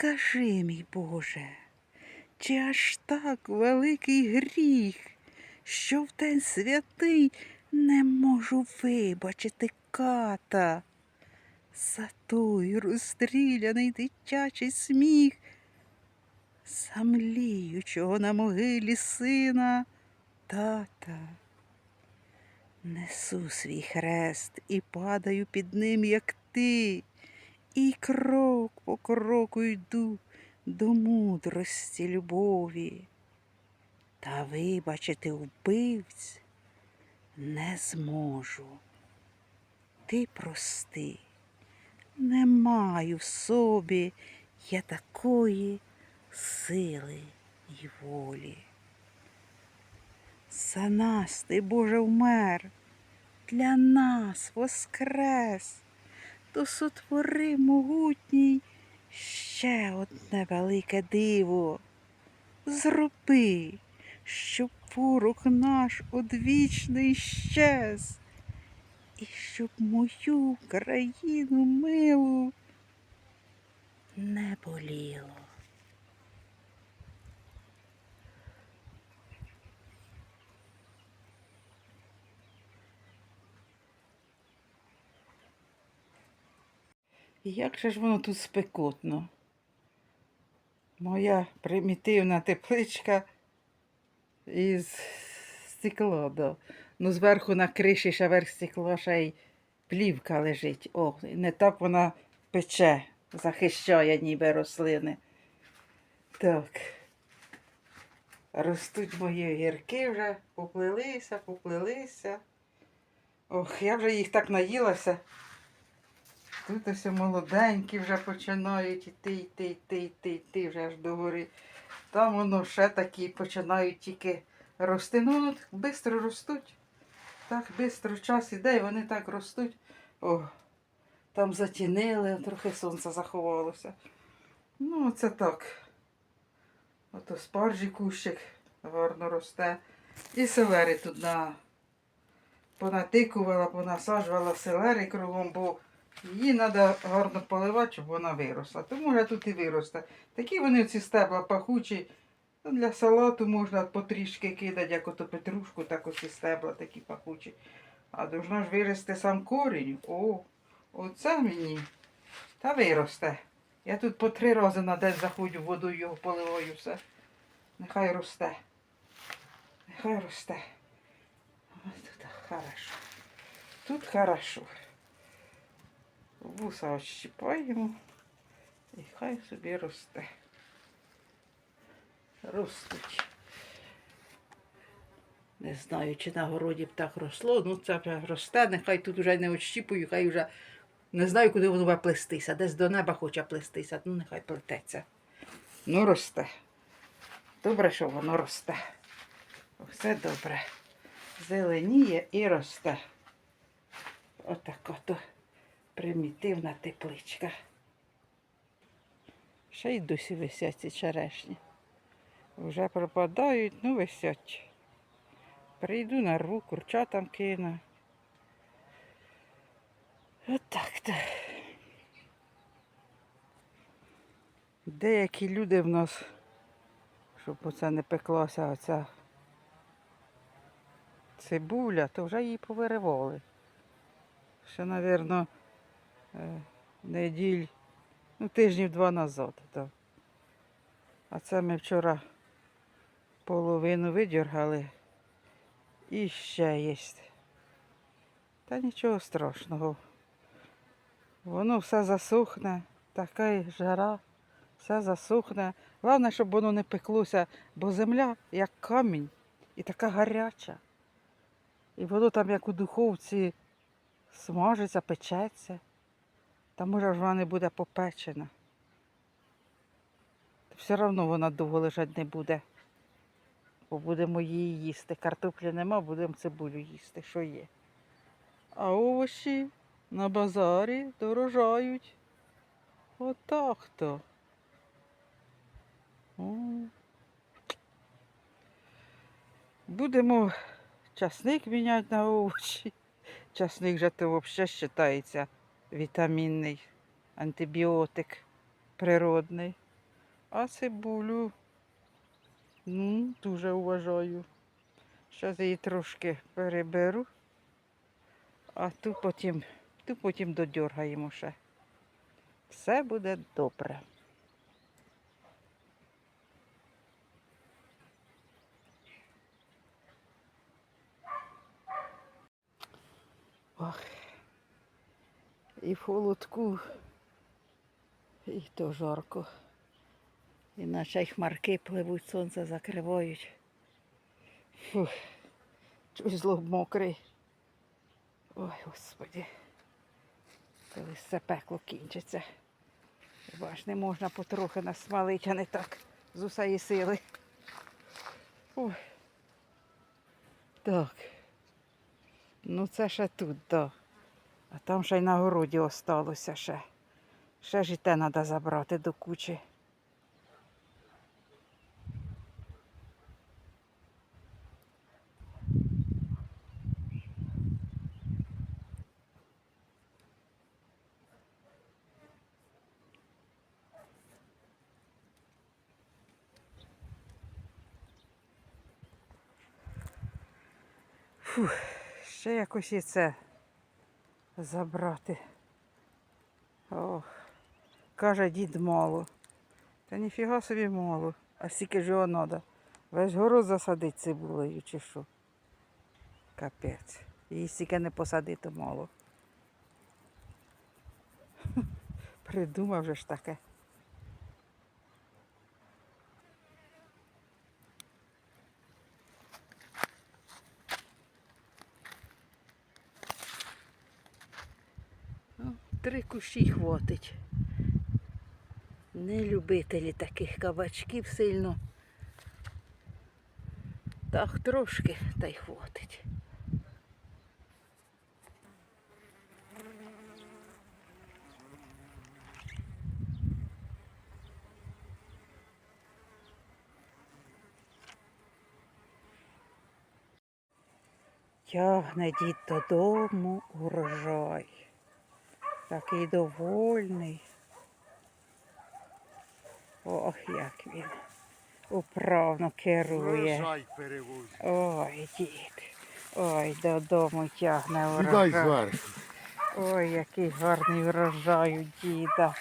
Скажи, мій Боже, чи аж так великий гріх, що в день святий не можу вибачити ката? За той розстріляний дитячий сміх, самліючого на могилі сина тата. Несу свій хрест і падаю під ним, як ти, і крок по кроку йду до мудрості любові. Та вибачити вбивць не зможу. Ти прости, не маю в собі я такої сили й волі. За нас ти, Боже, вмер, для нас воскрес, то сотвори могутній ще одне велике диво. Зроби, щоб ворог наш одвічний щез, і щоб мою країну милу не боліло. Як же ж воно тут спекотно? Моя примітивна тепличка із стекла. Да. Ну, зверху на криші ще верх стекла ще й плівка лежить. О, не так вона пече, захищає ніби рослини. Так. Ростуть мої гірки вже, поплилися, поплилися. Ох, я вже їх так наїлася. Тут ось молоденькі вже починають іти, йти, йти, йти, йти вже аж до гори. Там воно ще такі починають тільки рости. Ну, от швидко ростуть. Так швидко час іде, і вони так ростуть. О, там затінили, трохи сонце заховалося. Ну, це так. Ото спаржі кущик гарно росте. І селери тут на... понатикувала, понасаджувала селери кругом, бо її треба гарно поливати, щоб вона виросла. То може тут і виросте. Такі вони ці стебла пахучі. Ну, Для салату можна потрішки кидати, як ото петрушку, так оці стебла такі пахучі. А должна ж вирости сам корінь. О, оце мені. Та виросте. Я тут по три рази на день заходжу водою його поливаю все. Нехай росте. Нехай росте. Ось тут хорошо. Тут хорошо. Вуса ощіпаємо і хай собі росте. Ростуть. Не знаю, чи на городі б так росло, ну це вже росте, нехай тут вже не ощіпую, хай вже не знаю, куди воно буде плестися. Десь до неба хоче плестися, ну нехай плететься. Ну, росте. Добре, що воно росте. Все добре. Зеленіє і росте. Отак ото примітивна тепличка. Ще й досі висять ці черешні. Вже пропадають, ну висять. Прийду нарву, курчатам кину. Отак то. Деякі люди в нас, щоб оце не пеклася оця цибуля, то вже її повиривали. Ще, мабуть, неділь, ну, тижнів два назад. Так. А це ми вчора половину видергали. І ще є. Та нічого страшного. Воно все засухне, така жара, все засухне. Головне, щоб воно не пеклося, бо земля як камінь і така гаряча. І воно там, як у духовці, смажиться, печеться. Та може ж вона не буде попечена. Все одно вона довго лежати не буде. Бо будемо її їсти. Картоплі нема, будемо цибулю їсти, що є. А овочі на базарі дорожають. Отак то. Будемо часник міняти на овочі. Часник же то взагалі вважається вітамінний антибіотик природний. А цибулю, ну, дуже вважаю. Зараз її трошки переберу, а ту потім, ту потім додергаємо ще. Все буде добре. Ох. І в холодку, і то жарко. Іначе й хмарки пливуть, сонце закривають. Фух, чусь злоб мокрий. Ой, господи. Коли це пекло кінчиться. Хіба ж не можна потрохи насмалити, а не так з усієї сили. Ой. Так. Ну це ще тут, да. А там ще й на городі осталося ще. Ще ж і те треба забрати до кучі. Фух, ще якось і це забрати. Ох, каже дід мало. Та ніфіга собі мало. А скільки ж його треба? Весь город засадить цибулею чи що? Капець. Її стільки не посадити мало. Придумав же ж таке. Кущі хватить. Не любителі таких кабачків сильно. Так трошки та й хватить. Тягне дід додому урожай. Такий довольний. Ох, як він управно керує. Врожай перевозить. Ой, дід. Ой, додому тягне урожай. Ой, який гарний врожай у діда.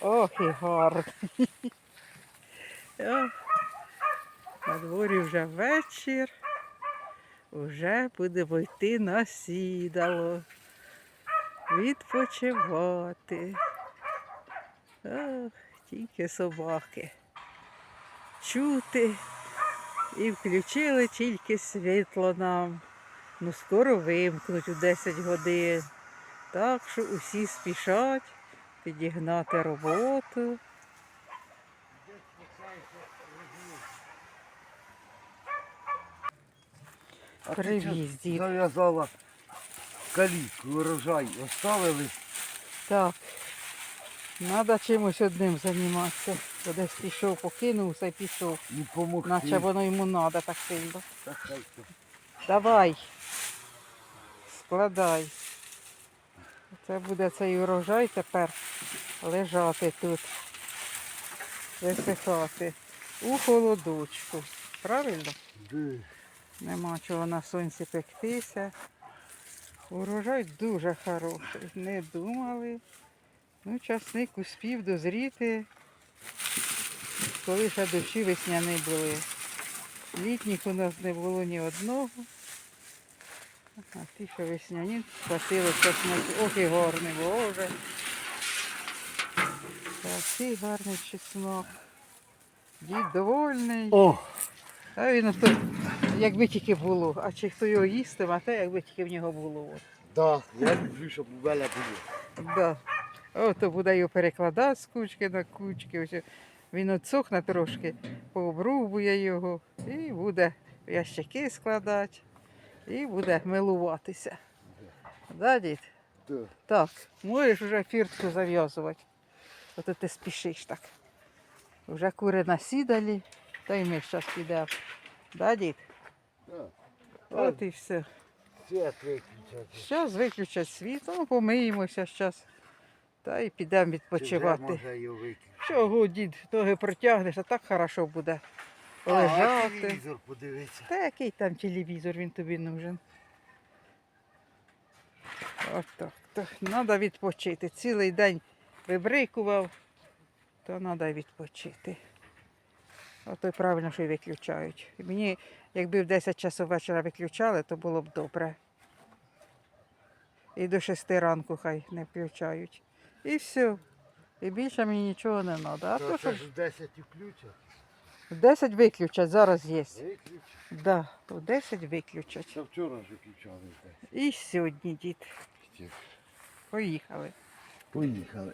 Ох і гарний. На дворі вже вечір. Уже будемо йти на сідало. Відпочивати. Ох, тільки собаки. Чути. І включили тільки світло нам. Ну, скоро вимкнуть у 10 годин. Так що усі спішать підігнати роботу. Привіз, дід. Зав'язала калітку, урожай оставили. Так. Треба чимось одним займатися. Десь пішов, покинувся і пішов. Не помогти. Наче воно йому треба так сильно. Та хай то. Давай. Складай. Це буде цей урожай тепер лежати тут. Висихати. У холодочку. Правильно? Де? Нема чого на сонці пектися. Урожай дуже хороший. Не думали. Ну, часник успів дозріти, коли ще дощі весняні були. Літніх у нас не було ні одного. А ті, що весняні, хватило чесноку. Ох і гарний, боже. Такий гарний чеснок. Дід довольний. О, А він ото, якби тільки було, а чи хто його їстиме, те якби тільки в нього було. От. да, я люблю, щоб у мене було. Да. Ото буде його перекладати з кучки на кучки. Ось він отсохне трошки, пообрубує його і буде ящики складати, і буде милуватися. Да, дід? Да. Так, можеш вже фіртку зав'язувати. Ото ти спішиш так. Вже кури насідалі, та й ми зараз підемо. Да, дід? От і все. Світ виключати. Зараз виключать світло, ну, помиємося зараз. Та й підемо Чи вже відпочивати. може його виключити? Чого, дід, ноги протягнеш, а так хорошо буде. А, Лежати. телевізор подивитися. Та який там телевізор, він тобі нужен. То треба відпочити. Цілий день вибрикував, то треба відпочити. Ото й правильно, що й виключають. І Мені, якби в 10 часов вечора виключали, то було б добре. І до 6 ранку хай не включають. І все. І більше мені нічого не треба. А То що в 10 включать. в 10 виключать, зараз є. Виключать. Да, в 10 виключать. Це вчора ж виключали. І сьогодні, дід. Поїхали. Поїхали.